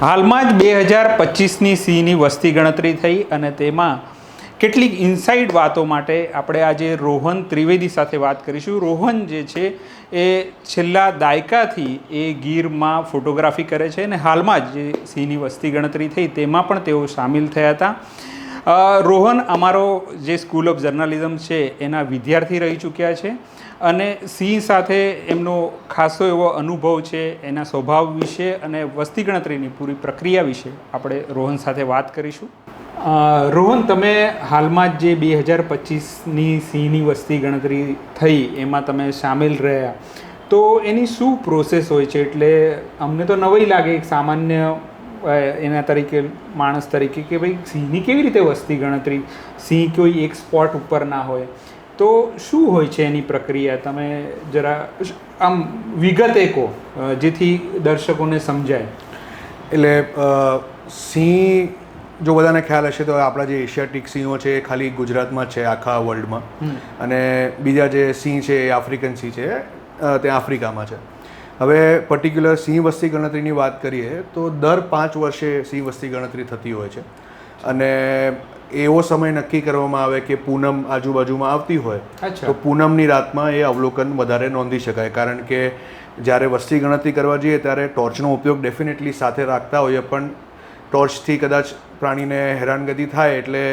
હાલમાં જ બે હજાર પચીસની સિંહની વસ્તી ગણતરી થઈ અને તેમાં કેટલીક ઇનસાઇડ વાતો માટે આપણે આજે રોહન ત્રિવેદી સાથે વાત કરીશું. રોહન જે છે, એ છેલ્લા દાયકાથી એ ગીરમાં ફોટોગ્રાફી કરે છે અને હાલમાં જ જે સિંહની વસ્તી ગણતરી થઈ તેમાં પણ તેઓ સામેલ થયા હતા. રોહન, અમારો જે સ્કૂલ ઓફ જર્નલિઝમ છે, એના વિદ્યાર્થી રહી ચૂક્યા છે. અને સિંહ સાથે એમનો ખાસો એવો અનુભવ છે, એના સ્વભાવ વિશે અને વસ્તી ગણતરીની પૂરી પ્રક્રિયા વિશે આપણે રોહન સાથે વાત કરીશું. રોહન, તમે હાલમાં જ જે બે હજાર પચીસની સિંહની વસ્તી ગણતરી થઈ, એમાં તમે સામેલ રહ્યા. તો એની શું પ્રોસેસ હોય છે? એટલે અમને તો નવાઈ લાગે એક સામાન્ય એના તરીકે, માણસ તરીકે કે ભાઈ સિંહની કેવી રીતે વસ્તી ગણતરી? સિંહ કોઈ એક સ્પોટ ઉપર ના હોય. તો શું હોય છે એની પ્રક્રિયા? તમે જરા આમ વિગતે કહો જેથી દર્શકોને સમજાય. એટલે સિંહ જો બધાને ખ્યાલ હશે તો આપણા જે એશિયાટિક સિંહો છે એ ખાલી ગુજરાતમાં છે આખા વર્લ્ડમાં અને બીજા જે સિંહ છે એ આફ્રિકન સિંહ છે તે આફ્રિકામાં છે. હવે પર્ટિક્યુલર સિંહ વસ્તી ગણતરીની વાત કરીએ તો દર પાંચ વર્ષે સિંહ વસ્તી ગણતરી થતી હોય છે. અને એવો સમય નક્કી કરવામાં આવે કે પૂનમ આજુબાજુમાં આવતી હોય તો પૂનમની રાતમાં એ અવલોકન વધારે નોંધી શકાય. કારણ કે જ્યારે વસ્તી ગણતરી કરવા જઈએ ત્યારે ટોર્ચનો ઉપયોગ ડેફિનેટલી સાથે રાખતા હોઈએ પણ ટોર્ચથી કદાચ પ્રાણીને હેરાનગતિ થાય એટલે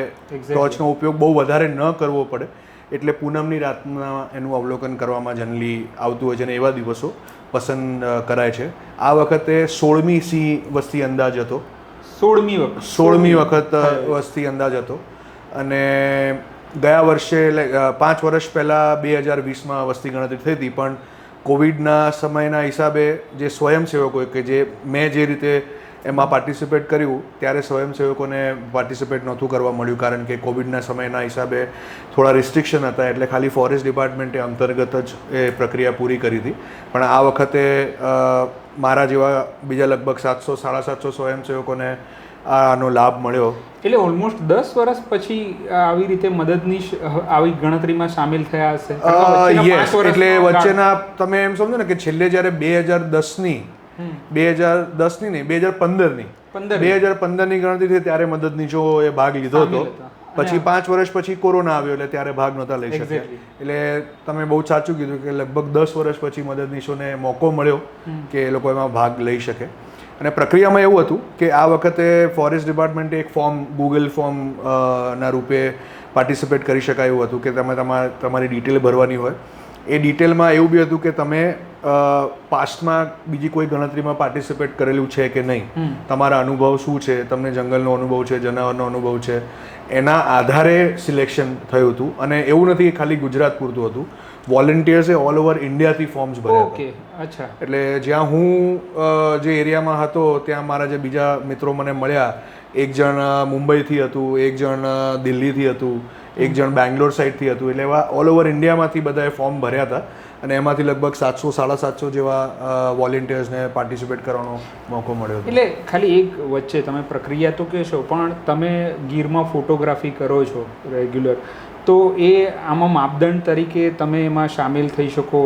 ટોર્ચનો ઉપયોગ બહુ વધારે ન કરવો પડે. એટલે પૂનમની રાતના એનું અવલોકન કરવામાં જનરલી આવતું હોય છે અને એવા દિવસો પસંદ કરાય છે. આ વખતે સોળમી સિંહ વસ્તી અંદાજ હતો. સોળમી વખત. સોળમી વખત વસ્તી અંદાજ હતો. અને ગયા વર્ષે પાંચ વર્ષ પહેલાં બે હજાર વીસમાં વસ્તી ગણતરી થઈ હતી પણ કોવિડના સમયના હિસાબે જે સ્વયંસેવકો કે જે મેં જે રીતે એમાં પાર્ટિસિપેટ કર્યું ત્યારે સ્વયંસેવકોને પાર્ટિસિપેટ નહોતું કરવા મળ્યું કારણ કે કોવિડના સમયના હિસાબે થોડા રિસ્ટ્રિક્શન હતા એટલે ખાલી ફોરેસ્ટ ડિપાર્ટમેન્ટે અંતર્ગત જ એ પ્રક્રિયા પૂરી કરી હતી. પણ આ વખતે મારા જેવા બીજા લગભગ સાતસો સાડા સાતસો સ્વયંસેવકોને આનો લાભ મળ્યો. એટલે ઓલમોસ્ટ દસ વર્ષ પછી આવી રીતે મદદની આવી ગણતરીમાં સામેલ થયા હશે? વર્ષનો એટલે વચ્ચેના તમે એમ સમજો ને કે છેલ્લે જ્યારે બે હજાર દસની. બે હજાર દસની નહીં બે હજાર પંદરની 15 બે હજાર પંદરની ગણતરી થઈ ત્યારે મદદની જો એ ભાગ લીધો હતા. પછી પાંચ વર્ષ પછી કોરોના આવ્યો એટલે ત્યારે ભાગ નહોતા લઈ શક્યા. એટલે તમે બહુ સાચું કીધું કે લગભગ દસ વર્ષ પછી મદદનીશોને મોકો મળ્યો કે એ લોકો એમાં ભાગ લઈ શકે. અને પ્રક્રિયામાં એવું હતું કે આ વખતે ફોરેસ્ટ ડિપાર્ટમેન્ટે એક ફોર્મ ગૂગલ ફોર્મ ના રૂપે પાર્ટિસિપેટ કરી શકાય એવું હતું કે તમે તમારે તમારી ડિટેલ ભરવાની હોય. એ ડિટેલમાં એવું બી હતું કે તમે પાસ્ટમાં બીજી કોઈ ગણતરીમાં પાર્ટિસિપેટ કરેલું છે કે નહીં? તમારા અનુભવ શું છે? તમને જંગલનો અનુભવ છે જનાવરનો અનુભવ છે? એના આધારે સિલેક્શન થયું હતું અને એવું નથી કે ખાલી ગુજરાત પૂરતું હતું. વોલેન્ટિયર્સે ઓલ ઓવર ઇન્ડિયાથી ફોર્મ્સ ભર્યા ઓકે અચ્છા. એટલે જ્યાં હું જે એરિયામાં હતો ત્યાં મારા જે બીજા મિત્રો મને મળ્યા એક જણ મુંબઈથી હતું એક જણ દિલ્હીથી હતું એક જણ બેંગ્લોર સાઈડથી હતું એટલે એવા ઓલ ઓવર ઇન્ડિયામાંથી બધાએ ફોર્મ ભર્યા હતા. અને એમાંથી લગભગ સાતસો, સાડા સાતસો જેવા વોલેન્ટિયર્સને પાર્ટિસિપેટ કરવાનો મોકો મળ્યો એટલે ખાલી એક વચ્ચે તમે પ્રક્રિયા તો કહેશો, પણ તમે ગીરમાં ફોટોગ્રાફી કરો છો રેગ્યુલર તો એ આમાં માપદંડ તરીકે તમે એમાં સામેલ થઈ શકો,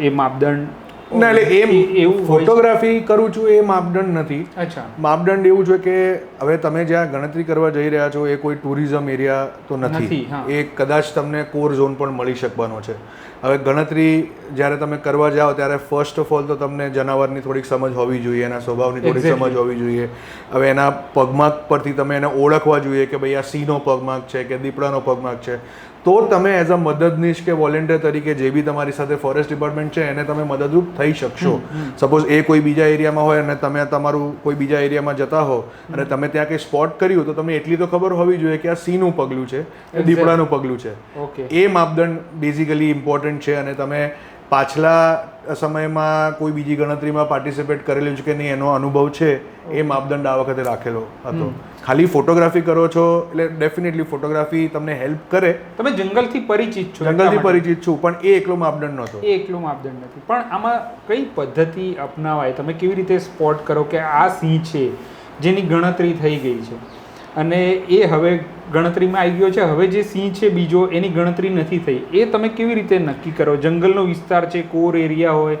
એ માપદંડ ના એટલે એમ એવું ફોટોગ્રાફી કરું છું એ માપદંડ નથી. અચ્છા. માપદંડ એવું છે કે હવે તમે જ્યાં ગણતરી કરવા જઈ રહ્યા છો એ કોઈ ટુરિઝમ એરિયા તો નથી. એ કદાચ તમને કોર ઝોન પણ મળી શકવાનો છે. હવે ગણતરી જ્યારે તમે કરવા જાઓ ત્યારે ફર્સ્ટ ઓફ ઓલ તો તમને જનાવરની થોડીક સમજ હોવી જોઈએ એના સ્વભાવની થોડીક સમજ હોવી જોઈએ. હવે એના પગમાર્ક પરથી તમે એને ઓળખવા જોઈએ કે ભાઈ આ સિંહનો પગમાર્ક છે કે દીપડાનો પગમાર્ક છે. તો તમે એઝ અ મદદનીશ કે વોલેન્ટિયર તરીકે જે બી તમારી સાથે ફોરેસ્ટ ડિપાર્ટમેન્ટ છે એને તમે મદદરૂપ થઈ શકશો. સપોઝ એ કોઈ બીજા એરિયામાં હોય અને તમે તમારું કોઈ બીજા એરિયામાં જતા હો અને તમે ત્યાં કંઈ સ્પોટ કર્યું તો તમને એટલી તો ખબર હોવી જોઈએ કે આ સીનું પગલું છે દીપડાનું પગલું છે. એ માપદંડ બેઝિકલી ઇમ્પોર્ટન્ટ છે અને તમે પાછલા સમયમાં કોઈ બીજી ગણતરીમાં પાર્ટિસિપેટ કરેલું છે કે નહીં એનો અનુભવ છે એ માપદંડ આ વખતે રાખેલો હતો. ખાલી ફોટોગ્રાફી કરો છો એટલે ડેફિનેટલી ફોટોગ્રાફી તમને હેલ્પ કરે. તમે જંગલથી પરિચિત છો જંગલથી પરિચિત છું પણ એ એકલો માપદંડ નહોતો. એ એકલો માપદંડ નથી. પણ આમાં કઈ પદ્ધતિ અપનાવાય? તમે કેવી રીતે સ્પોટ કરો કે આ સિંહ છે જેની ગણતરી થઈ ગઈ છે? અને એ હવે ગણતરીમાં આવી ગયો છે. હવે જે સિંહ છે બીજો એની ગણતરી નથી થઈ. એ તમે કેવી રીતે નક્કી કરો? જંગલનો વિસ્તાર છે કોર એરિયા હોય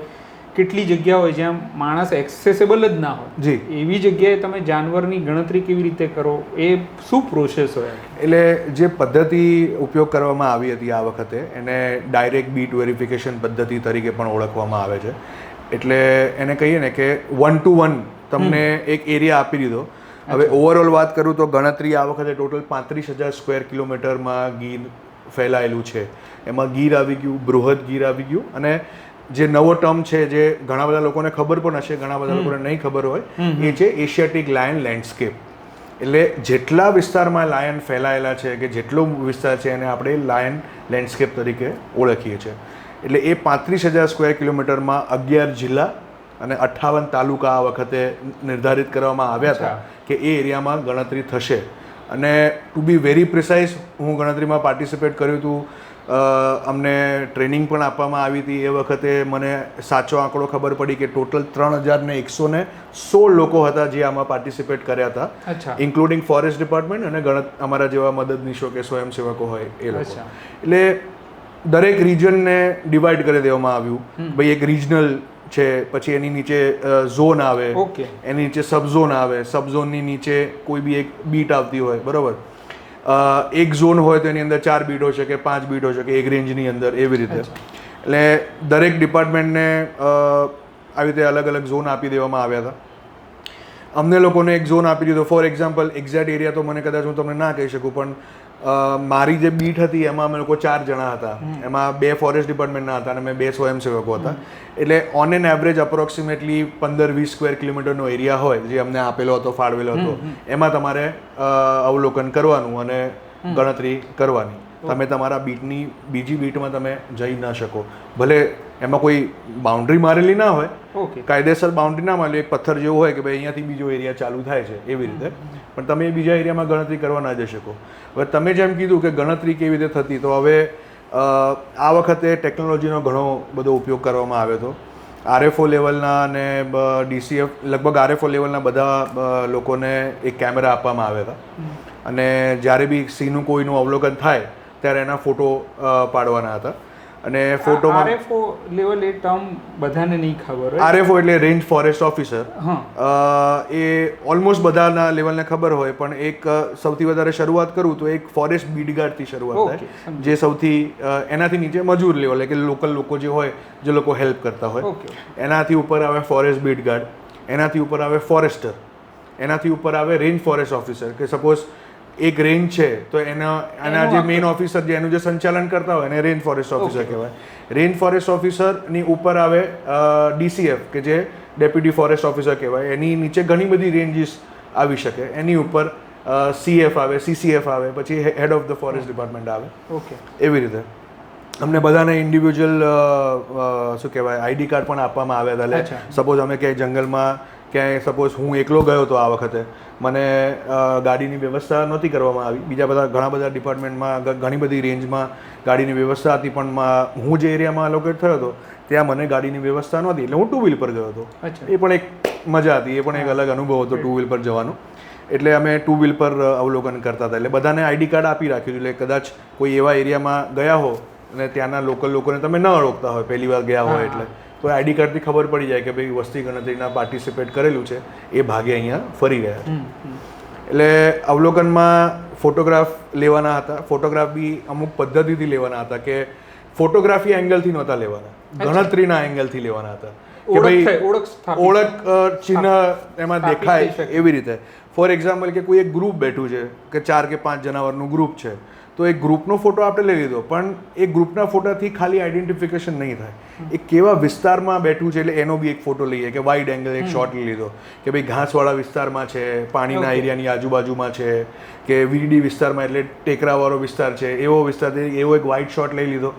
કેટલી જગ્યા હોય જ્યાં માણસ એક્સેસેબલ જ ના હોય. જી. એવી જગ્યાએ તમે જાનવરની ગણતરી કેવી રીતે કરો? એ શું પ્રોસેસ હોય? એટલે જે પદ્ધતિ ઉપયોગ કરવામાં આવી હતી આ વખતે એને ડાયરેક્ટ બીટ વેરિફિકેશન પદ્ધતિ તરીકે પણ ઓળખવામાં આવે છે. એટલે એને કહીએ ને કે વન ટુ વન તમને એક એરિયા આપી દીધો. હવે ઓવરઓલ વાત કરું તો ગણતરી આ વખતે ટોટલ પાંત્રીસ હજાર સ્ક્વેર કિલોમીટરમાં ગીર ફેલાયેલું છે. એમાં ગીર આવી ગયું બૃહદ ગીર આવી ગયું અને જે નવો ટર્મ છે જે ઘણા બધા લોકોને ખબર પણ હશે ઘણા બધા લોકોને નહીં ખબર હોય એ છે એશિયાટિક લાયન લેન્ડસ્કેપ એટલે જેટલા વિસ્તારમાં લાયન ફેલાયેલા છે કે જેટલો વિસ્તાર છે એને આપણે લાયન લેન્ડસ્કેપ તરીકે ઓળખીએ છીએ. એટલે એ પાંત્રીસ હજાર સ્ક્વેર કિલોમીટરમાં અગિયાર જિલ્લા અને અઠ્ઠાવન તાલુકા આ વખતે નિર્ધારિત કરવામાં આવ્યા હતા કે એ એરિયામાં ગણતરી થશે. અને ટુ બી વેરી પ્રિસાઇઝ હું ગણતરીમાં પાર્ટિસિપેટ કર્યું હતું. અમને ટ્રેનિંગ પણ આપવામાં આવી હતી. એ વખતે મને સાચો આંકડો ખબર પડી કે ટોટલ ત્રણ હજાર ને એકસો ને સોળ લોકો હતા જે આમાં પાર્ટિસિપેટ કર્યા હતા ઇન્ક્લુડિંગ ફોરેસ્ટ ડિપાર્ટમેન્ટ અને ગણત અમારા જેવા મદદનીશો કે સ્વયંસેવકો હોય એ લોકો. એટલે દરેક રિજનને ડિવાઈડ કરી દેવામાં આવ્યું. ભાઈ એક રિજનલ છે પછી એની નીચે ઝોન આવે. ઓકે એની નીચે સબ ઝોન આવે. સબ ઝોનની નીચે કોઈ બી એક બીટ આવતી હોય બરાબર? એક ઝોન હોય તો એની અંદર ચાર બીટ હોય શકે પાંચ બીટ હોય શકે એક રેન્જની અંદર એવી રીતે. એટલે દરેક ડિપાર્ટમેન્ટને આવી રીતે અલગ અલગ ઝોન આપી દેવામાં આવ્યા હતા. અમને લોકોને એક ઝોન આપી દીધો. ફોર એક્ઝામ્પલ એક્ઝેક્ટ એરિયા તો મને કદાચ હું તમને ના કહી શકું પણ મારી જે બીટ હતી એમાં અમે લોકો ચાર જણા હતા. એમાં બે ફોરેસ્ટ ડિપાર્ટમેન્ટના હતા અને મેં બે સ્વયંસેવકો હતા. એટલે ઓન એન એવરેજ અપ્રોક્સિમેટલી પંદર વીસ સ્ક્વેર કિલોમીટરનો એરિયા હોય જે અમને આપેલો હતો ફાળવેલો હતો એમાં તમારે અવલોકન કરવાનું અને ગણતરી કરવાની. તમે તમારા બીટની બીજી બીટમાં તમે જઈ ન શકો. ભલે એમાં કોઈ બાઉન્ડ્રી મારેલી ના હોય. ઓકે કાયદેસર બાઉન્ડ્રી ના મારેલી એક પથ્થર જેવું હોય કે ભાઈ અહીંયાથી બીજો એરિયા ચાલુ થાય છે એવી રીતે. પણ તમે બીજા એરિયામાં ગણતરી કરવા ના જઈ શકો. હવે તમે જેમ કીધું કે ગણતરી કેવી રીતે થતી તો હવે આ વખતે ટેકનોલોજીનો ઘણો બધો ઉપયોગ કરવામાં આવ્યો હતો. આરએફઓ લેવલના અને ડીસીએફ લગભગ આરએફઓ લેવલના બધા લોકોને એક કેમેરા આપવામાં આવ્યા હતા. અને જ્યારે બી સીનું કોઈનું અવલોકન થાય ત્યારે એના ફોટો પાડવાના હતા. અને ફોટોમાં આરએફઓ લેવલ એ ટર્મ બધાને નહીં ખબર હોય. આરએફઓ એટલે રેન્જ ફોરેસ્ટ ઓફિસર હા. એ ઓલમોસ્ટ બધાના લેવલને ખબર હોય પણ એક સૌથી વધારે શરૂઆત કરું તો એક ફોરેસ્ટ બીડગાર્ડથી શરૂઆત થાય જે સૌથી એનાથી નીચે મજૂર લેવલ એટલે કે લોકલ લોકો જે હોય જે લોકો હેલ્પ કરતા હોય. એનાથી ઉપર આવે ફોરેસ્ટ બીડગાર્ડ એનાથી ઉપર આવે ફોરેસ્ટર એનાથી ઉપર આવે રેન્જ ફોરેસ્ટ ઓફિસર કે સપોઝ એક રેન્જ છે તો એના એના જે મેઇન ઓફિસર જે એનું જે સંચાલન કરતા હોય એને રેન્જ ફોરેસ્ટ ઓફિસર કહેવાય. રેન્જ ફોરેસ્ટ ઓફિસરની ઉપર આવે ડીસીએફ કે જે ડેપ્યુટી ફોરેસ્ટ ઓફિસર કહેવાય. એની નીચે ઘણી બધી રેન્જીસ આવી શકે. એની ઉપર સીએફ આવે સીસીએફ આવે પછી head of the forest department આવે. ઓકે એવી રીતે. અમને બધાને ઇન્ડિવિજ્યુઅલ શું કહેવાય આઈડી કાર્ડ પણ આપવામાં આવ્યા હતા. એટલે સપોઝ અમે ક્યાંય જંગલમાં ક્યાંય સપોઝ હું એકલો ગયો હતો આ વખતે મને ગાડીની વ્યવસ્થા નહોતી કરવામાં આવી. બીજા બધા ઘણા બધા ડિપાર્ટમેન્ટમાં ઘણી બધી રેન્જમાં ગાડીની વ્યવસ્થા હતી પણ હું જે એરિયામાં લોકેટ થયો હતો ત્યાં મને ગાડીની વ્યવસ્થા નહોતી. એટલે હું ટુ વ્હીલ પર ગયો હતો. અચ્છા. એ પણ એક મજા હતી એ પણ એક અલગ અનુભવ હતો ટુ વ્હીલ પર જવાનો. એટલે અમે ટુ વ્હીલ પર અવલોકન કરતા હતા. એટલે બધાને આઈડી કાર્ડ આપી રાખ્યું એટલે કદાચ કોઈ એવા એરિયામાં ગયા હો અને ત્યાંના લોકલ લોકોને તમે ન ઓળખતા હોય પહેલી વાર ગયા હોય એટલે. તો આઈડી કાર્ડથી ખબર પડી જાય કે ભાઈ વસ્તી ગણતરીના પાર્ટિસિપેટ કરેલું છે એ ભાગે અહીંયા ફરી રહ્યા છે. હમ, હમ. એટલે અવલોકનમાં ફોટોગ્રાફ લેવાના હતા. ફોટોગ્રાફ બી અમુક પદ્ધતિથી લેવાના હતા કે ફોટોગ્રાફી એંગલથી નહોતા લેવાના. ગણતરીના એંગલથી લેવાના હતા. કે ઓળખ ભાઈ ઓળખ ચિહ્ન એમાં દેખાય. એવી રીતે. ફોર એક્ઝામ્પલ કે કોઈ એક ગ્રુપ બેઠું છે કે ચાર કે પાંચ જનાવરનું ગ્રુપ છે. તો એક ગ્રુપનો ફોટો આપણે લઈ લીધો પણ એ ગ્રુપના ફોટાથી ખાલી આઈડેન્ટિફિકેશન નહીં થાય. એ કેવા વિસ્તારમાં બેઠું છે એટલે એનો બી એક ફોટો લઈએ કે વાઇડ એંગલ એક શોટ લઈ લીધો કે ભાઈ ઘાસવાળા વિસ્તારમાં છે પાણીના એરિયાની આજુબાજુમાં છે કે વીડી વિસ્તારમાં એટલે ટેકરાવાળો વિસ્તાર છે એવો વિસ્તાર એવો એક વાઇડ શોટ લઈ લીધો.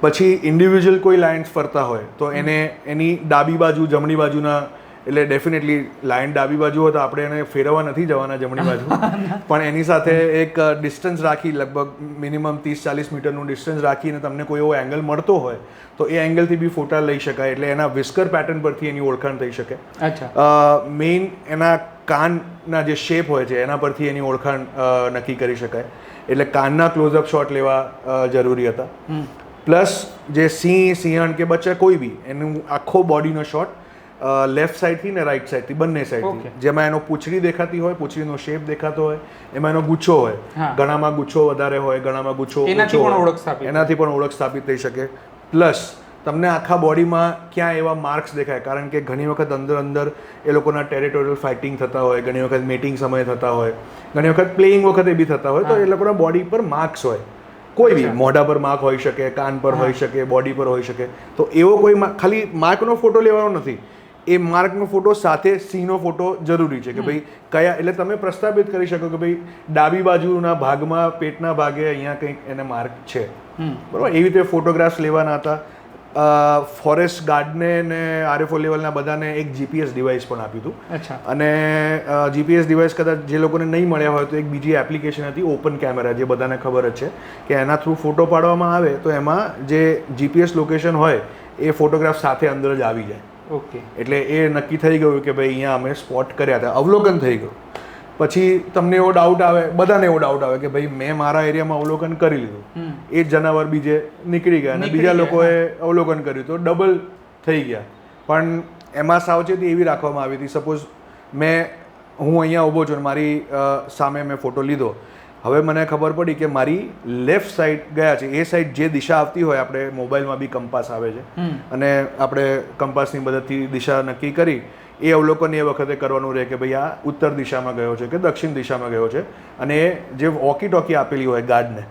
પછી ઇન્ડિવિજ્યુઅલ કોઈ લાઇન્સ ફરતા હોય તો એને એની ડાબી બાજુ જમણી બાજુના એટલે ડેફિનેટલી લાઇન ડાબી બાજુ હોય તો આપણે એને ફેરવવા નથી જવાના જમણી બાજુ. પણ એની સાથે એક ડિસ્ટન્સ રાખી લગભગ મિનિમમ ત્રીસ ચાલીસ મીટરનું ડિસ્ટન્સ રાખીને તમને કોઈ એવો એંગલ મળતો હોય તો એ એંગલથી બી ફોટા લઈ શકાય. એટલે એના વિસ્કર પેટર્ન પરથી એની ઓળખાણ થઈ શકે. અચ્છા. મેઇન એના કાનના જે શેપ હોય છે એના પરથી એની ઓળખાણ નક્કી કરી શકાય. એટલે કાનના ક્લોઝઅપ શોટ લેવા જરૂરી હતા. પ્લસ જે સિંહ સિંહણ કે બચ્ચા કોઈ બી એનું આખો બોડીનો શોટ લેફ્ટ સાઈડથી ને રાઈટ સાઈડથી બંને સાઈડથી. જેમાં એનો પૂંછડી દેખાતી હોય પૂંછડીનો શેપ દેખાતો હોય એમાં એનો ગુચ્છો હોય. ઘણામાં ગુચ્છો વધારે હોય ઘણામાં ગુચ્છો એનાથી પણ ઓળખ સ્થાપિત. એનાથી પણ ઓળખ સ્થાપિત થઈ શકે. પ્લસ તમને આખા બોડીમાં ક્યાં એવા માર્ક્સ દેખાય? કારણ કે ઘણી વખત અંદર અંદર એ લોકોના ટેરિટોરિયલ ફાઇટિંગ થતા હોય ઘણી વખત મીટિંગ સમય થતા હોય ઘણી વખત પ્લેઇંગ વખતે બી થતા હોય તો એ લોકોના બોડી પર માર્ક્સ હોય. કોઈ બી મોઢા પર માર્ક હોઈ શકે કાન પર હોઈ શકે બોડી પર હોઈ શકે. તો એવો કોઈ ખાલી માર્કનો ફોટો લેવાનો નથી. એ માર્કનો ફોટો સાથે સિંહનો ફોટો જરૂરી છે કે ભાઈ કયા એટલે તમે પ્રસ્થાપિત કરી શકો કે ભાઈ ડાબી બાજુના ભાગમાં પેટના ભાગે અહીંયા કંઈક એને માર્ક છે. બરાબર? એવી રીતે ફોટોગ્રાફ્સ લેવાના હતા. ફોરેસ્ટ ગાર્ડને ને આરએફઓ લેવલના બધાને એક જીપીએસ ડિવાઇસ પણ આપ્યું હતું. અચ્છા. અને જીપીએસ ડિવાઇસ કદાચ જે લોકોને નહીં મળ્યા હોય તો એક બીજી એપ્લિકેશન હતી ઓપન કેમેરા જે બધાને ખબર જ છે કે એના થ્રુ ફોટો પાડવામાં આવે તો એમાં જે જીપીએસ લોકેશન હોય એ ફોટોગ્રાફ સાથે અંદર જ આવી જાય. ઓકે એટલે એ નક્કી થઈ ગયું કે ભાઈ અહીંયા અમે સ્પોટ કર્યા હતા. અવલોકન થઈ ગયું. પછી તમને એવો ડાઉટ આવે બધાને એવો ડાઉટ આવે કે ભાઈ મેં મારા એરિયામાં અવલોકન કરી લીધું. એ જનાવર બીજે નીકળી ગયા અને બીજા લોકોએ અવલોકન કર્યું. તો ડબલ થઈ ગયા. પણ એમાં સાવચેતી એવી રાખવામાં આવી હતી. સપોઝ મેં હું અહીંયા ઊભો છું મારી સામે મેં ફોટો લીધો. હવે મને ખબર પડી કે મારી લેફ્ટ સાઈડ ગયા છે. એ સાઈડ જે દિશા આવતી હોય આપણે મોબાઈલમાં બી કંપાસ આવે છે. અને આપણે કંપાસની મદદથી દિશા નક્કી કરી એ અવલોકન એ વખતે કરવાનું રહે કે ભાઈ આ ઉત્તર દિશામાં ગયો છે કે દક્ષિણ દિશામાં ગયો છે. અને એ જે વોકી ટોકી આપેલી હોય ગાર્ડને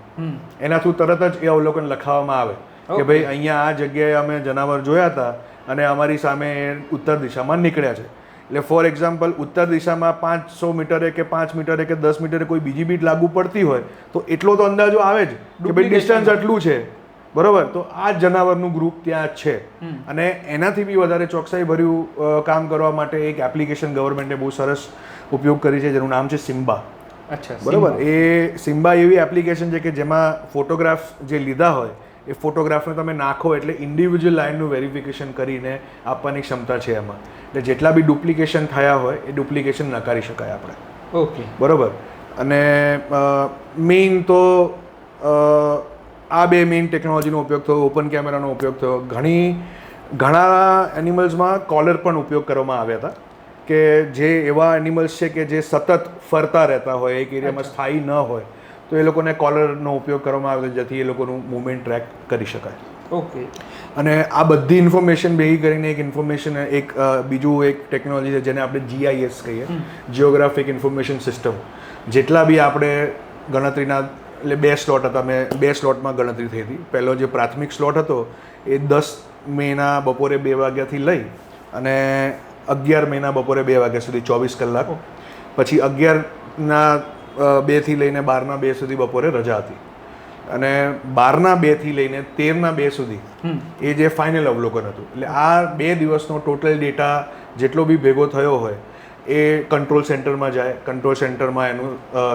એના થ્રુ તરત જ એ અવલોકન લખાવવામાં આવે કે ભાઈ અહીંયા આ જગ્યાએ અમે જનાવર જોયા હતા અને અમારી સામે ઉત્તર દિશામાં નીકળ્યા છે. એટલે ફોર એક્ઝામ્પલ ઉત્તર દિશામાં પાંચસો મીટરે કે પાંચ મીટરે કે દસ મીટરે કોઈ બીજી બીટ લાગુ પડતી હોય તો એટલો તો અંદાજો આવે જ કે ભાઈ ડિસ્ટન્સ આટલું છે. બરોબર? તો આ જનાવરનું ગ્રુપ ત્યાં છે. અને એનાથી બી વધારે ચોકસાઈ ભર્યું કામ કરવા માટે એક એપ્લિકેશન ગવર્મેન્ટે બહુ સરસ ઉપયોગ કરી છે જેનું નામ છે સિમ્બા અચ્છા બરોબર? એ સિમ્બા એવી એપ્લિકેશન છે કે જેમાં ફોટોગ્રાફ જે લીધા હોય એ ફોટોગ્રાફને તમે નાખો એટલે ઇન્ડિવિજ્યુઅલ લાઇનનું વેરિફિકેશન કરીને આપવાની ક્ષમતા છે એમાં. એટલે જેટલા બી ડુપ્લિકેશન થયા હોય એ ડુપ્લિકેશન નકારી શકાય આપણે. ઓકે. બરાબર? અને મેઇન તો આ બે મેઇન ટેકનોલોજીનો ઉપયોગ થયો ઓપન કેમેરાનો ઉપયોગ થયો. ઘણી ઘણા એનિમલ્સમાં કોલર પણ ઉપયોગ કરવામાં આવ્યા હતા. કે જે એવા એનિમલ્સ છે કે જે સતત ફરતા રહેતા હોય એક એરિયામાં સ્થાયી ન હોય. તો એ લોકોને કોલરનો ઉપયોગ કરવામાં આવે છે જેથી એ લોકોનું મૂવમેન્ટ ટ્રેક કરી શકાય. ઓકે. અને આ બધી ઇન્ફોર્મેશન ભેગી કરીને એક ઇન્ફોર્મેશન એક બીજું એક ટેકનોલોજી છે જેને આપણે જીઆઈએસ કહીએ. જિયોગ્રાફિક ઇન્ફોર્મેશન સિસ્ટમ જેટલા બી આપણે ગણતરીના એટલે બે સ્લોટ હતા મેં બે સ્લોટમાં ગણતરી થઈ હતી. પહેલો જે પ્રાથમિક સ્લોટ હતો એ દસ મેના બપોરે બે વાગ્યાથી લઈ અને અગિયાર મહિના બપોરે બે વાગ્યા સુધી ચોવીસ કલાક. પછી અગિયારના બેથી લઈને બારના બે સુધી બપોરે રજા હતી. અને બારના બેથી લઈને તેરના બે સુધી એ જે ફાઇનલ અવલોકન હતું. એટલે આ બે દિવસનો ટોટલ ડેટા જેટલો બી ભેગો થયો હોય એ કંટ્રોલ સેન્ટરમાં જાય. કંટ્રોલ સેન્ટરમાં એનું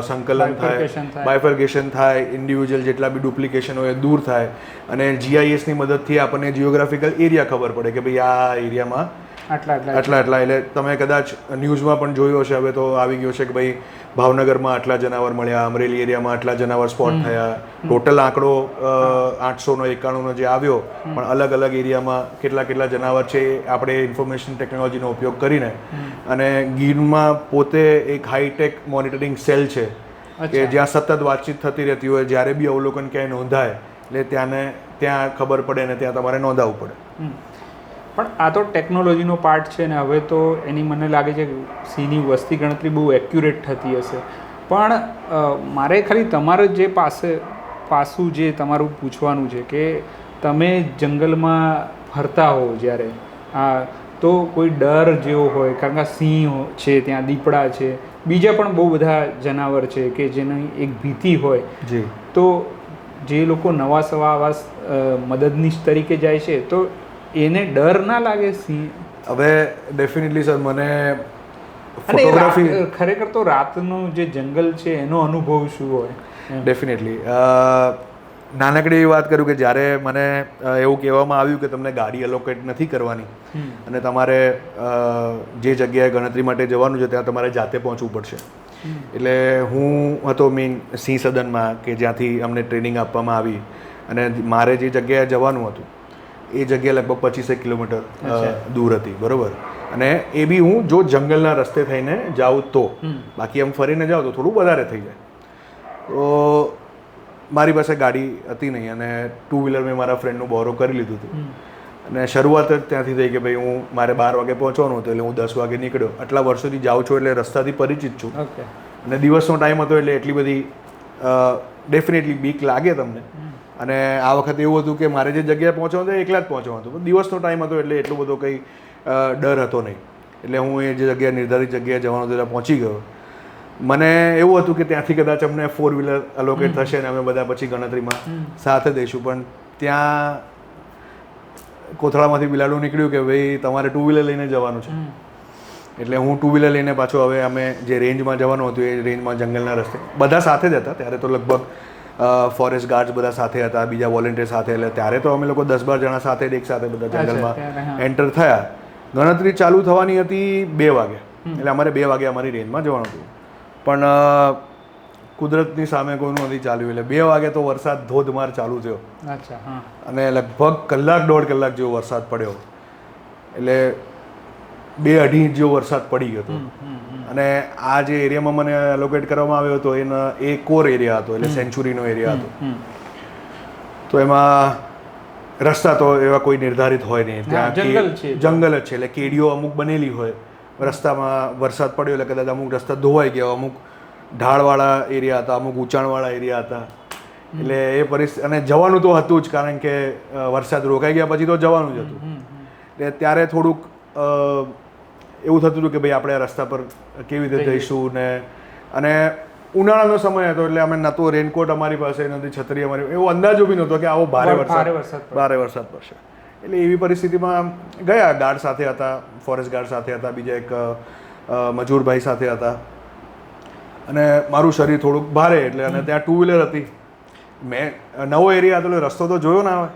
સંકલન થાય. બાયફર્ગેશન થાય. ઇન્ડિવિજ્યુઅલ જેટલા બી ડુપ્લિકેશન હોય એ દૂર થાય. અને જીઆઈએસની મદદથી આપણને જીઓગ્રાફિકલ એરિયા ખબર પડે કે ભાઈ આ એરિયામાં આટલા આટલા એટલે તમે કદાચ ન્યૂઝમાં પણ જોયું હશે હવે તો આવી ગયું છે કે ભાઈ ભાવનગરમાં આટલા જનાવર મળ્યા અમરેલી એરિયામાં આટલા જનાવર સ્પોટ થયા. ટોટલ આંકડો આઠસોનો એકાણુંનો જે આવ્યો પણ અલગ અલગ એરિયામાં કેટલા કેટલા જનાવર છે આપણે ઇન્ફોર્મેશન ટેકનોલોજીનો ઉપયોગ કરીને. અને ગીરમાં પોતે એક હાઈટેક મોનિટરિંગ સેલ છે કે જ્યાં સતત વાતચીત થતી રહેતી હોય જ્યારે બી અવલોકન ક્યાંય નોંધાય એટલે ત્યાંને ત્યાં ખબર પડે ને ત્યાં તમારે નોંધાવવું પડે. પણ આ તો ટેકનોલોજીનો પાર્ટ છે ને હવે તો એની મને લાગે છે કે સિંહની વસ્તી ગણતરી બહુ એક્યુરેટ થતી હશે. પણ મારે ખાલી તમારે જે પાસે પાસું જે તમારું પૂછવાનું છે કે તમે જંગલમાં ફરતા હો જ્યારે આ તો કોઈ ડર જેવો હોય કારણ કે સિંહ છે ત્યાં દીપડા છે બીજા પણ બહુ બધા જનાવર છે કે જેની એક ભીતિ હોય જી. તો જે લોકો નવા સવા આવા મદદનીશ તરીકે જાય છે તો એને ડર ના લાગે સિંહ. હવે ડેફિનેટલી સર મને ફોટોગ્રાફી ખરેખર તો રાતનું જે જંગલ છે એનો અનુભવ શું હોય? ડેફિનેટલી નાનકડી એવી વાત કરું કે જ્યારે મને એવું કહેવામાં આવ્યું કે તમને ગાડી અલોકેટ નથી કરવાની અને તમારે જે જગ્યાએ ગણતરી માટે જવાનું છે ત્યાં તમારે જાતે પહોંચવું પડશે. એટલે હું હતો મીન સિંહ સદનમાં કે જ્યાંથી અમને ટ્રેનિંગ આપવામાં આવી અને મારે જે જગ્યાએ જવાનું હતું એ જગ્યા લગભગ પચીસેક કિલોમીટર દૂર હતી બરોબર. અને એ બી હું જો જંગલના રસ્તે થઈને જાઉં તો બાકી આમ ફરીને જાઉં તો થોડું વધારે થઈ જાય. તો મારી પાસે ગાડી હતી નહીં અને ટુ વ્હીલર મેં મારા ફ્રેન્ડનું બોરો કરી લીધું હતું. અને શરૂઆત જ ત્યાંથી થઈ કે ભાઈ હું મારે બાર વાગે પહોંચવાનું હતું એટલે હું દસ વાગે નીકળ્યો. આટલા વર્ષોથી જાઉં છું એટલે રસ્તાથી પરિચિત છું. અને દિવસનો ટાઈમ હતો એટલે એટલી બધી ડેફિનેટલી બીક લાગે તમને. અને આ વખતે એવું હતું કે મારે જે જગ્યાએ પહોંચવાનું હતું એકલા જ પહોંચવાનું હતું. દિવસનો ટાઈમ હતો એટલે એટલો બધો કંઈ ડર હતો નહીં. એટલે હું એ જે જગ્યાએ નિર્ધારિત જગ્યાએ જવાનું હતું ત્યાં પહોંચી ગયો. મને એવું હતું કે ત્યાંથી કદાચ અમને ફોર વ્હીલર અલોકેટ થશે અને અમે બધા પછી ગણતરીમાં સાથે દઈશું. પણ ત્યાં કોથળામાંથી બિલાડું નીકળ્યું કે ભાઈ તમારે ટુ વ્હીલર લઈને જવાનું છે. એટલે હું ટુ વ્હીલર લઈને પાછો હવે અમે જે રેન્જમાં જવાનું હતું એ રેન્જમાં જંગલના રસ્તે બધા સાથે જ હતા. ત્યારે તો લગભગ ફોરેસ્ટ ગાર્ડ્સ બધા સાથે હતા બીજા વોલેન્ટિયર સાથે એટલે ત્યારે તો અમે લોકો દસ બાર જણા સાથે એક સાથે બધા જંગલમાં એન્ટર થયા. ગણતરી ચાલુ થવાની હતી બે વાગે. એટલે અમારે બે વાગે અમારી રેન્જમાં જવાનું હતું. પણ કુદરતની સામે કોઈનું નથી ચાલ્યું. એટલે બે વાગે તો વરસાદ ધોધમાર ચાલુ થયો. અચ્છા અને લગભગ કલાક દોઢ કલાક જેવો વરસાદ પડ્યો. એટલે બે અઢી ઇંચ જેવો વરસાદ પડી ગયો હતો. અને આ જે એરિયામાં મને એલોકેટ કરવામાં આવ્યો હતો એનો એ કોર એરિયા હતો એટલે સેન્ચુરીનો એરિયા હતો. તો એમાં રસ્તા તો એવા કોઈ નિર્ધારિત હોય નહીં. ત્યાં જંગલ છે. જંગલ જ છે એટલે કેડીઓ અમુક બનેલી હોય. રસ્તામાં વરસાદ પડ્યો એટલે કદાચ અમુક રસ્તા ધોવાઈ ગયા અમુક ઢાળવાળા એરિયા હતા અમુક ઊંચાણવાળા એરિયા હતા. એટલે એ પરિસ્થિતિ અને જવાનું તો હતું જ કારણ કે વરસાદ રોકાઈ ગયા પછી તો જવાનું જ હતું. એટલે ત્યારે થોડુંક એવું થતું હતું કે ભાઈ આપણે આ રસ્તા પર કેવી રીતે જઈશું ને? અને ઉનાળાનો સમય હતો એટલે અમે નહોતો રેનકોટ અમારી પાસે નથી છત્રી અમારી એવો અંદાજો બી નહોતો કે આવો ભારે વરસાદ. ભારે વરસાદ પડશે. એટલે એવી પરિસ્થિતિમાં ગયા ગાર્ડ સાથે હતા ફોરેસ્ટ ગાર્ડ સાથે હતા બીજા એક મજૂરભાઈ સાથે હતા. અને મારું શરીર થોડુંક ભારે એટલે અને ત્યાં ટુ વ્હીલર હતી. મેં નવો એરિયા હતો એટલે રસ્તો તો જોયો ના આવે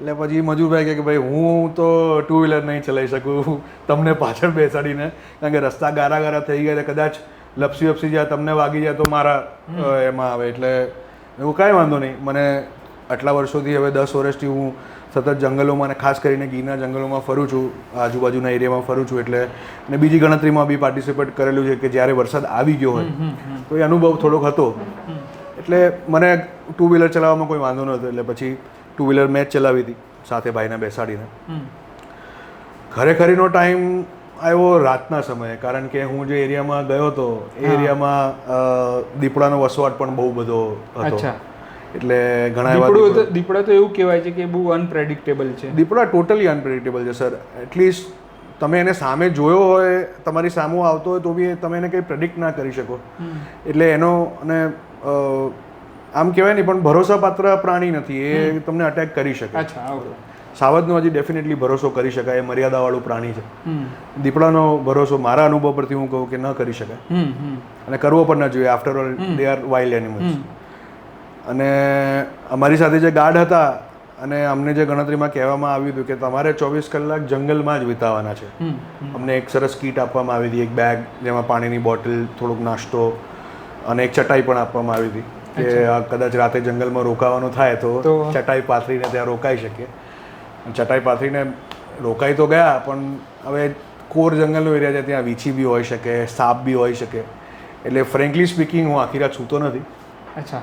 એટલે પછી મજૂરભાઈ કે ભાઈ હું તો ટુ વ્હીલર નહીં ચલાવી શકું. તમને પાછળ બેસાડીને કારણ કે રસ્તા ગારા ગારા થઈ ગયા કદાચ લપસી લપસી જાય તમને વાગી જાય તો મારા એમાં આવે. એટલે એવું કાંઈ વાંધો નહીં. મને આટલા વર્ષોથી હવે દસ વર્ષથી હું સતત જંગલોમાં અને ખાસ કરીને ગીરના જંગલોમાં ફરું છું આજુબાજુના એરિયામાં ફરું છું એટલે અને બીજી ગણતરીમાં બી પાર્ટિસિપેટ કરેલું છે કે જ્યારે વરસાદ આવી ગયો હોય તો એ અનુભવ થોડોક હતો. એટલે મને ટુ વ્હીલર ચલાવવામાં કોઈ વાંધો નહોતો. એટલે પછી ટુ વ્હીલર મેં જ ચલાવી હતી સાથે ભાઈને બેસાડીને. ખરેખરીનો ટાઈમ આવ્યો રાતના સમયે કારણ કે હું જે એરિયામાં ગયો હતો એ એરિયામાં દીપડાનો વસવાટ પણ બહુ બધો હતો. એટલે ઘણા એવા દીપડા- તો- એવું કહેવાય છે કે બહુ અનપ્રેડિક્ટેબલ છે. દીપડા ટોટલી અનપ્રેડિક્ટેબલ છે સર એટલીસ્ટ તમે એને સામે જોયો હોય તમારી સામે આવતો હોય તો બી તમે એને કંઈ પ્રેડિક્ટ ના કરી શકો. એટલે એનો અને આમ કહેવાય નહીં પણ ભરોસાપાત્ર પ્રાણી નથી. એ તમને અટેક કરી શકે. સાવજનો હજી ડેફિનેટલી ભરોસો કરી શકાય એ મર્યાદાવાળું પ્રાણી છે. દીપડાનો ભરોસો મારા અનુભવ પરથી હું કહું કે ન કરી શકાય. અને કરવો પણ ન જોઈએ. After all they are wild animals અને અમારી સાથે જે ગાર્ડ હતા અને અમને જે ગણતરીમાં કહેવામાં આવ્યું હતું કે તમારે ચોવીસ કલાક જંગલમાં જ વિતાવાના છે. અમને એક સરસ કીટ આપવામાં આવી હતી એક બેગ જેમાં પાણીની બોટલ થોડોક નાસ્તો અને એક ચટાઈ પણ આપવામાં આવી હતી. કે કદાચ રાતે જંગલમાં રોકાવાનું થાય તો ચટાઈ પાથરીને ત્યાં રોકાઈ શકીએ. ચટાઈ પાથરીને રોકાઈ તો ગયા પણ હવે કોર જંગલનો એરિયા છે ત્યાં વીછી બી હોઈ શકે સાપ બી હોઈ શકે. એટલે ફ્રેન્કલી સ્પીકિંગ હું આખી રાત સૂતો નથી. અચ્છા.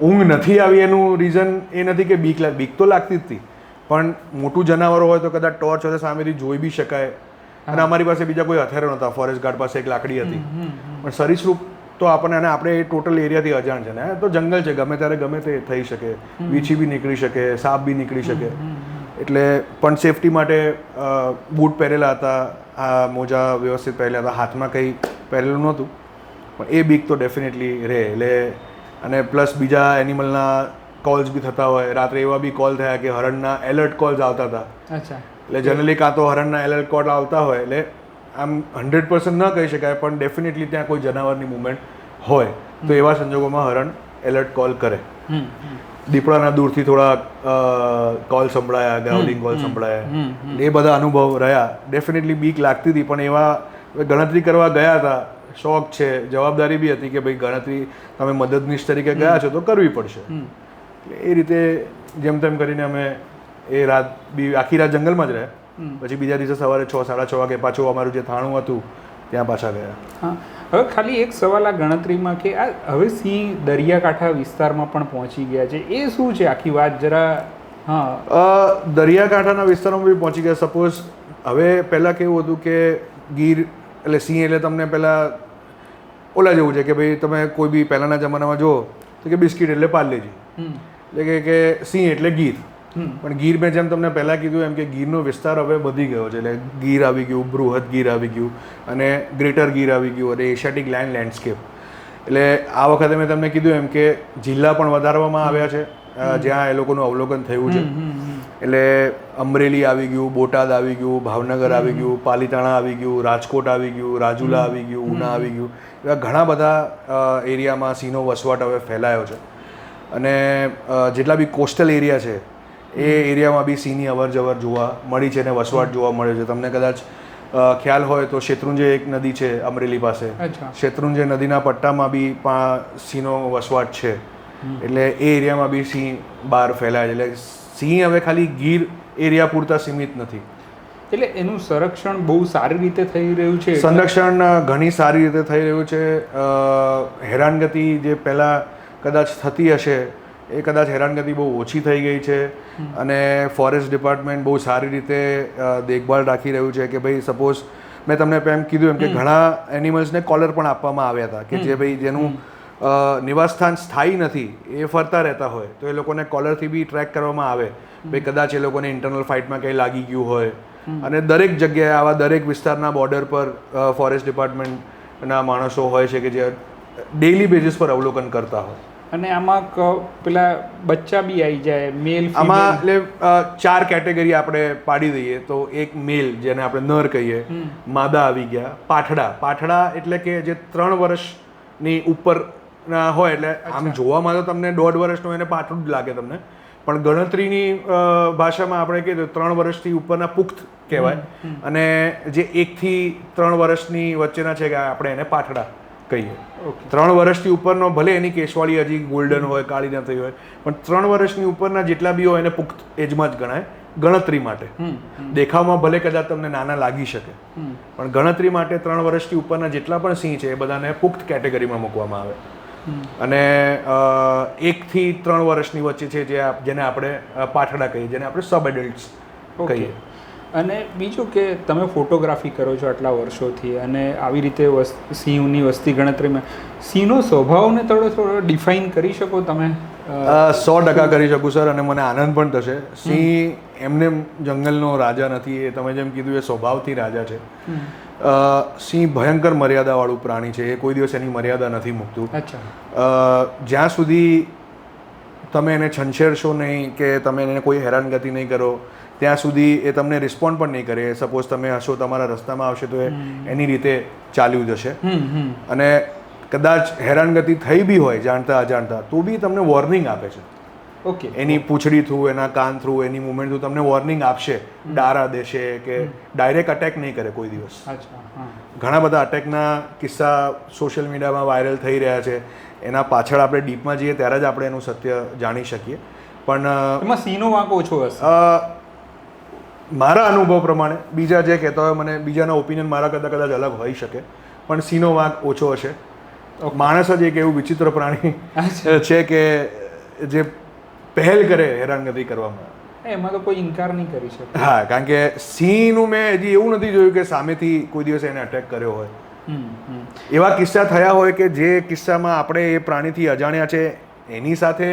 ઊંઘ નથી આવી એનું રીઝન એ નથી કે બીક બીક તો લાગતી જ હતી. પણ મોટું જનાવર હોય તો કદાચ ટોર્ચ હોય સામેથી જોઈ બી શકાય. અને અમારી પાસે બીજા કોઈ હથિયારો નહોતા. ફોરેસ્ટ ગાર્ડ પાસે એક લાકડી હતી. પણ સરીસૃપ તો આપણને અને આપણે એ ટોટલ એરિયાથી અજાણ છે ને તો જંગલ છે ગમે ત્યારે ગમે તે થઈ શકે. વીછી બી નીકળી શકે સાપ બી નીકળી શકે. એટલે પણ સેફટી માટે બૂટ પહેરેલા હતા આ મોજા વ્યવસ્થિત પહેરેલા હતા હાથમાં કંઈ પહેરેલું નહોતું. પણ એ બીક તો ડેફિનેટલી રહે. એટલે અને પ્લસ બીજા એનિમલના કોલ્સ બી થતા હોય. રાત્રે એવા બી કોલ થયા કે હરણના એલર્ટ કોલ્સ આવતા હતા. એટલે જનરલી કાં તો હરણના એલર્ટ કોલ આવતા હોય એટલે આમ હંડ્રેડ પર્સન્ટ ન કહી શકાય પણ ડેફિનેટલી ત્યાં કોઈ જનાવરની મુવમેન્ટ હોય તો એવા સંજોગોમાં હરણ એલર્ટ કોલ કરે. દીપડાના દૂરથી થોડા કોલ સંભળાયા ગ્રાઉન્ડિંગ કોલ સંભળાયા. એ બધા અનુભવ રહ્યા. ડેફિનેટલી બીક લાગતી હતી પણ એવા ગણતરી કરવા ગયા હતા શોખ છે. જવાબદારી બી હતી કે ભાઈ ગણતરી તમે મદદનીશ તરીકે ગયા છો તો કરવી પડશે. એ રીતે જેમ તેમ કરીને અમે એ રાત બી આખી રાત જંગલમાં જ રહ્યા. પછી બીજા દિવસે સવારે છ સાડા છ વાગે પાછું અમારું જે થાણું હતું ત્યાં પાછા ગયા. હા. હવે ખાલી એક સવાલ આ ગણતરીમાં કે આ હવે સિંહ દરિયાકાંઠા વિસ્તારમાં પણ પહોંચી ગયા છે. એ શું છે? આખી વાત જરા હા. દરિયાકાંઠાના વિસ્તારોમાં બી પહોંચી ગયા. સપોઝ હવે પહેલાં કેવું હતું કે ગીર એટલે સિંહ એટલે તમને પહેલાં ઓલા જેવું છે કે ભાઈ તમે કોઈ બી પહેલાંના જમાનામાં જુઓ તો કે બિસ્કિટ એટલે પાર્લેજી એટલે કે કે સિંહ એટલે ગીર. પણ ગીર મેં જેમ તમને પહેલાં કીધું એમ કે ગીરનો વિસ્તાર હવે વધી ગયો છે. એટલે ગીર આવી ગયું બૃહદ ગીર આવી ગયું અને ગ્રેટર ગીર આવી ગયું અને એશિયાટિક લેન્ડ લેન્ડસ્કેપ એટલે આ વખતે મેં તમને કીધું એમ કે જિલ્લા પણ વધારવામાં આવ્યા છે. જ્યાં એ લોકોનું અવલોકન થયું છે. એટલે અમરેલી આવી ગયું બોટાદ આવી ગયું ભાવનગર આવી ગયું પાલીતાણા આવી ગયું રાજકોટ આવી ગયું રાજુલા આવી ગયું ઉના આવી ગયું. એવા ઘણા બધા એરિયામાં સિંહનો વસવાટ હવે ફેલાયો છે. અને જેટલા બી કોસ્ટલ એરિયા છે એ એરિયામાં બી સિંહની અવર જવર જોવા મળી છે અને વસવાટ જોવા મળે છે. તમને કદાચ ખ્યાલ હોય તો શેત્રુંજય એક નદી છે અમરેલી પાસે. શેત્રુંજય નદીના પટ્ટામાં બી સિંહનો વસવાટ છે. એટલે એ એરિયામાં બી સિંહ બહાર ફેલાય છે. એટલે સિંહ હવે ખાલી ગીર એરિયા પૂરતા સીમિત નથી. એટલે એનું સંરક્ષણ બહુ સારી રીતે થઈ રહ્યું છે? સંરક્ષણ ઘણી સારી રીતે થઈ રહ્યું છે. હેરાનગતિ જે પહેલાં કદાચ થતી હશે એ કદાચ હેરાનગતિ બહુ ઓછી થઈ ગઈ છે. અને ફોરેસ્ટ ડિપાર્ટમેન્ટ બહુ સારી રીતે દેખભાળ રાખી રહ્યું છે કે ભાઈ સપોઝ મેં તમને એમ કીધું એમ કે ઘણા એનિમલ્સને કોલર પણ આપવામાં આવ્યા હતા કે જે ભાઈ જેનું નિવાસસ્થાન સ્થાયી નથી એ ફરતા રહેતા હોય તો એ લોકોને કોલરથી બી ટ્રેક કરવામાં આવે. ભાઈ કદાચ એ લોકોને ઇન્ટરનલ ફાઇટમાં કંઈ લાગી ગયું હોય. અને દરેક જગ્યાએ આવા દરેક વિસ્તારના બોર્ડર પર ફોરેસ્ટ ડિપાર્ટમેન્ટના માણસો હોય છે કે જે ડેઇલી બેઝિસ પર અવલોકન કરતા હોય. અને આમાં પેલા બચ્ચા બી આવી જાય મેલ આમાં એટલે ચાર કેટેગરી આપણે પાડી દઈએ. તો એક મેલ જેને આપણે નર કહીએ. માદા આવી ગયા. પાઠડા. પાઠડા એટલે કે જે ત્રણ વર્ષની ઉપરના હોય એટલે આમ જોવામાં તો તમને દોઢ વર્ષનું એને પાઠડું જ લાગે તમને. પણ ગણતરીની ભાષામાં આપણે કહીએ ત્રણ વર્ષથી ઉપરના પુખ્ત કહેવાય. અને જે એકથી ત્રણ વર્ષની વચ્ચેના છે કે આપણે એને પાઠડા કહીએ. ત્રણ વર્ષથી ઉપરનો ભલે એની કેશવાળી હજી ગોલ્ડન હોય કાળી ન થઈ હોય પણ ત્રણ વર્ષની ઉપરના જેટલા બી હોય એને પુખ્ત એજમાં જ ગણાય ગણતરી માટે. દેખાવમાં ભલે કદાચ તમને નાના લાગી શકે પણ ગણતરી માટે ત્રણ વર્ષથી ઉપરના જેટલા પણ સિંહ છે એ બધાને પુખ્ત કેટેગરીમાં મૂકવામાં આવે. અને એકથી ત્રણ વર્ષની વચ્ચે છે જે જેને આપણે પાઠડા કહીએ જેને આપણે સબ એડલ્ટ્સ કહીએ. અને બીજું કે તમે ફોટોગ્રાફી કરો છો આટલા વર્ષોથી અને આવી રીતે સિંહની વસ્તી ગણતરીમાં સિંહનો સ્વભાવને થોડો થોડો ડિફાઇન કરી શકો તમે? સો ટકા કરી શકું સર અને મને આનંદ પણ થશે. સિંહ એમને જંગલનો રાજા નથી એ તમે જેમ કીધું એ સ્વભાવથી રાજા છે. સિંહ ભયંકર મર્યાદાવાળું પ્રાણી છે એ કોઈ દિવસ એની મર્યાદા નથી મૂકતું. અચ્છા. જ્યાં સુધી તમે એને છંછેરશો નહીં કે તમે એને કોઈ હેરાનગતિ નહીં કરો ત્યાં સુધી એ તમને રિસ્પોન્ડ પણ નહીં કરે. સપોઝ તમે હશો તમારા રસ્તામાં આવશે તો એ એની રીતે ચાલ્યું જશે. અને કદાચ હેરાનગતિ થઈ બી હોય જાણતા અજાણતા તો બી તમને વોર્નિંગ આપે છે. ઓકે એની પૂંછડી થ્રુ એના કાન થ્રુ એની મુવમેન્ટ થ્રુ તમને વોર્નિંગ આપશે. ડારા દેશે કે ડાયરેક્ટ અટેક નહીં કરે કોઈ દિવસ. ઘણા બધા અટેકના કિસ્સા સોશિયલ મીડિયામાં વાયરલ થઈ રહ્યા છે. એના પાછળ આપણે ડીપમાં જઈએ ત્યારે જ આપણે એનું સત્ય જાણી શકીએ. પણ એમાં સીનો વાંક ઓછો હશે. મારા અનુભવ પ્રમાણે બીજા જે કહેતા હોય મને બીજાના ઓપિનિયન મારા કરતાં કદાચ અલગ હોઈ શકે પણ સિંહનો વાંક ઓછો હશે. માણસ જ એક એવું વિચિત્ર પ્રાણી છે કે જે પહેલ કરે હેરાનગતિ કરવામાં એમાં તો કોઈ ઇનકાર નહીં કરી શકે. હા કારણ કે સિંહનું મેં હજી એવું નથી જોયું કે સામેથી કોઈ દિવસ એને અટેક કર્યો હોય. એવા કિસ્સા થયા હોય કે જે કિસ્સામાં આપણે એ પ્રાણીથી અજાણ્યા છે એની સાથે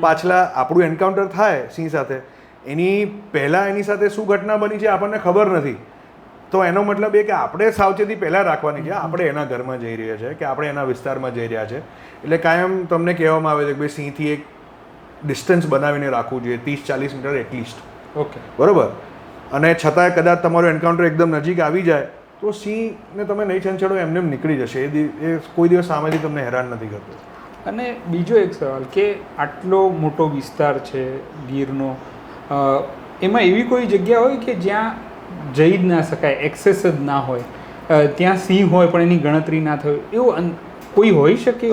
પાછલા આપણું એન્કાઉન્ટર થાય સિંહ સાથે એની પહેલાં એની સાથે શું ઘટના બની છે આપણને ખબર નથી. તો એનો મતલબ એ કે આપણે સાવચેતી પહેલાં રાખવાની છે. આપણે એના ઘરમાં જઈ રહ્યા છે કે આપણે એના વિસ્તારમાં જઈ રહ્યા છે. એટલે કાયમ તમને કહેવામાં આવે છે કે ભાઈ સિંહથી એક ડિસ્ટન્સ બનાવીને રાખવું જોઈએ. ત્રીસ ચાલીસ મીટર એટલીસ્ટ ઓકે બરાબર? અને છતાંય કદાચ તમારું એન્કાઉન્ટર એકદમ નજીક આવી જાય તો સિંહને તમે નહીં છંછેડો એમને એમ નીકળી જશે. એ એ કોઈ દિવસ સામેથી તમને હેરાન નથી કરતો. અને બીજો એક સવાલ કે આટલો મોટો વિસ્તાર છે ગીરનો એમાં એવી કોઈ જગ્યા હોય કે જ્યાં જઈ જ ના શકાય એક્સેસ જ ના હોય? ત્યાં સિંહ હોય પણ એની ગણતરી ના થાય એવું કોઈ હોઈ શકે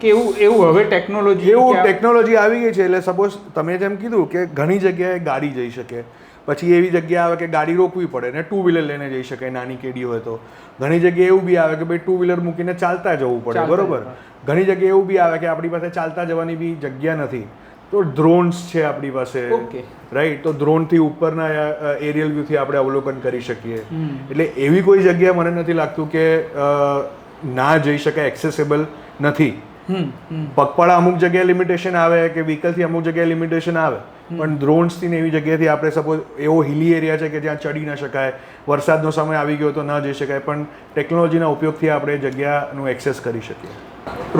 કે એવું એવું હવે ટેકનોલોજી એવું ટેકનોલોજી આવી ગઈ છે એટલે સપોઝ તમે જેમ કીધું કે ઘણી જગ્યાએ ગાડી જઈ શકે. પછી એવી જગ્યા આવે કે ગાડી રોકવી પડે ને ટુ વ્હીલર લઈને જઈ શકાય નાની કેડી હોય તો. ઘણી જગ્યાએ એવું બી આવે કે ભાઈ ટુ વ્હીલર મૂકીને ચાલતા જવું પડે બરોબર? ઘણી જગ્યાએ એવું બી આવે કે આપણી પાસે ચાલતા જવાની બી જગ્યા નથી. તો ડ્રોન્સ છે આપણી પાસે. રાઈટ તો ડ્રોનથી ઉપરના એરિયલ વ્યૂથી આપણે અવલોકન કરી શકીએ. એટલે એવી કોઈ જગ્યા મને નથી લાગતું કે ના જઈ શકાય એક્સેસેબલ નથી. પગપાળા અમુક જગ્યાએ લિમિટેશન આવે કે વ્હીકલથી અમુક જગ્યાએ લિમિટેશન આવે. પણ ડ્રોન્સથી ને એવી જગ્યાએથી આપણે સપોઝ એવો હિલી એરિયા છે કે જ્યાં ચડી ન શકાય વરસાદનો સમય આવી ગયો તો ન જઈ શકાય પણ ટેકનોલોજીના ઉપયોગથી આપણે જગ્યાનું એક્સેસ કરી શકીએ.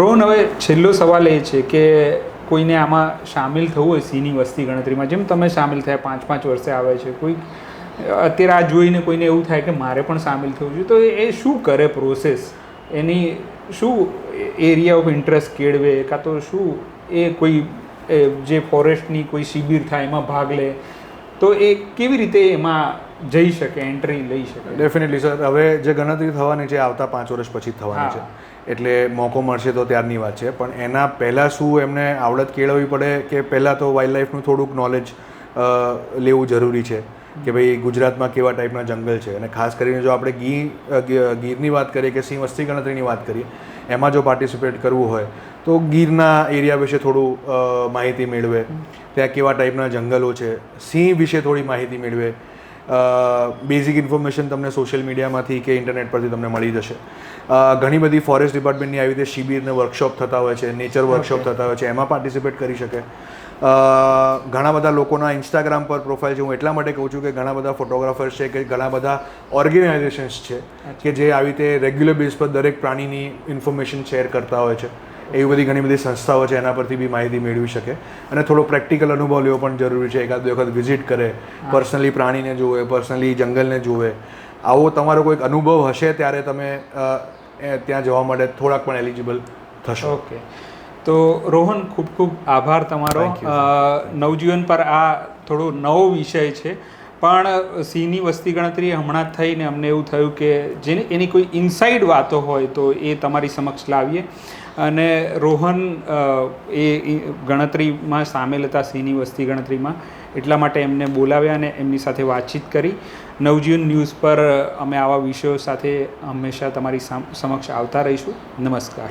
રોહન હવે છેલ્લો સવાલ એ છે કે કોઈને આમાં સામેલ થવું હોય સીની વસ્તી ગણતરીમાં, જેમ તમે સામેલ થયા, પાંચ પાંચ વર્ષે આવે છે, કોઈ અત્યારે આ જોઈને કોઈને એવું થાય કે મારે પણ સામેલ થવું જોઈએ તો એ શું કરે પ્રોસેસ એની શું એરિયા ઓફ ઇન્ટરેસ્ટ કેળવે? કાં તો શું એ કોઈ જે ફોરેસ્ટની કોઈ શિબિર થાય, એમાં ભાગ લે? તો એ કેવી રીતે એમાં જઈ શકે એન્ટ્રી લઈ શકે? ડેફિનેટલી સર હવે જે ગણતરી થવાની છે આવતા પાંચ વર્ષ પછી થવાની છે. એટલે મોકો મળશે તો ત્યારની વાત છે. પણ એના પહેલાં શું એમને આવડત કેળવવી પડે કે પહેલાં તો વાઇલ્ડ લાઈફનું થોડુંક નોલેજ લેવું જરૂરી છે? કે ભાઈ ગુજરાતમાં કેવા ટાઈપના જંગલ છે? અને ખાસ કરીને જો આપણે ગીર ગીરની વાત કરીએ કે સિંહ વસ્તી ગણતરીની વાત કરીએ એમાં જો પાર્ટિસિપેટ કરવું હોય તો ગીરના એરિયા વિશે થોડું માહિતી મેળવે. ત્યાં કેવા ટાઈપના જંગલો છે? સિંહ વિશે થોડી માહિતી મેળવે. બેઝિક ઇન્ફોર્મેશન તમને સોશિયલ મીડિયામાંથી કે ઇન્ટરનેટ પરથી તમને મળી જશે. ઘણી બધી ફોરેસ્ટ ડિપાર્ટમેન્ટની આવી રીતે શિબિરને વર્કશોપ થતા હોય છે નેચર વર્કશોપ થતા હોય છે એમાં પાર્ટિસિપેટ કરી શકે. ઘણા બધા લોકોના ઇન્સ્ટાગ્રામ પર પ્રોફાઇલ છે. હું એટલા માટે કહું છું કે ઘણા બધા ફોટોગ્રાફર્સ છે કે ઘણા બધા ઓર્ગેનાઇઝેશન્સ છે કે જે આવી રીતે રેગ્યુલર બેઝ પર દરેક પ્રાણીની ઇન્ફોર્મેશન શેર કરતા હોય છે. એવી બધી ઘણી બધી સંસ્થાઓ છે એના પરથી બી માહિતી મેળવી શકે. અને થોડો પ્રેક્ટિકલ અનુભવ લેવો પણ જરૂરી છે. એકાદ વખત વિઝિટ કરે પર્સનલી પ્રાણીને જુએ પર્સનલી જંગલને જુએ. આવો તમારો કોઈક અનુભવ હશે ત્યારે તમે ત્યાં જવા માટે થોડાક પણ એલિજિબલ થશો. ઓકે તો રોહન ખૂબ ખૂબ આભાર તમારો. નવજીવન પર આ થોડો નવો વિષય છે. પણ સિંહની વસ્તી ગણતરી હમણાં થઈને અમને એવું થયું કે જેને એની કોઈ ઇનસાઇડ વાતો હોય તો એ તમારી સમક્ષ લાવીએ. અને રોહન એ ગણતરીમાં સામેલ હતા સિંહની વસ્તી ગણતરીમાં. એટલા માટે એમને બોલાવ્યા અને એમની સાથે વાતચીત કરી. નવજીવન ન્યૂઝ પર અમે આવા વિષયો સાથે હંમેશા તમારી સમક્ષ આવતા રહીશું. નમસ્કાર.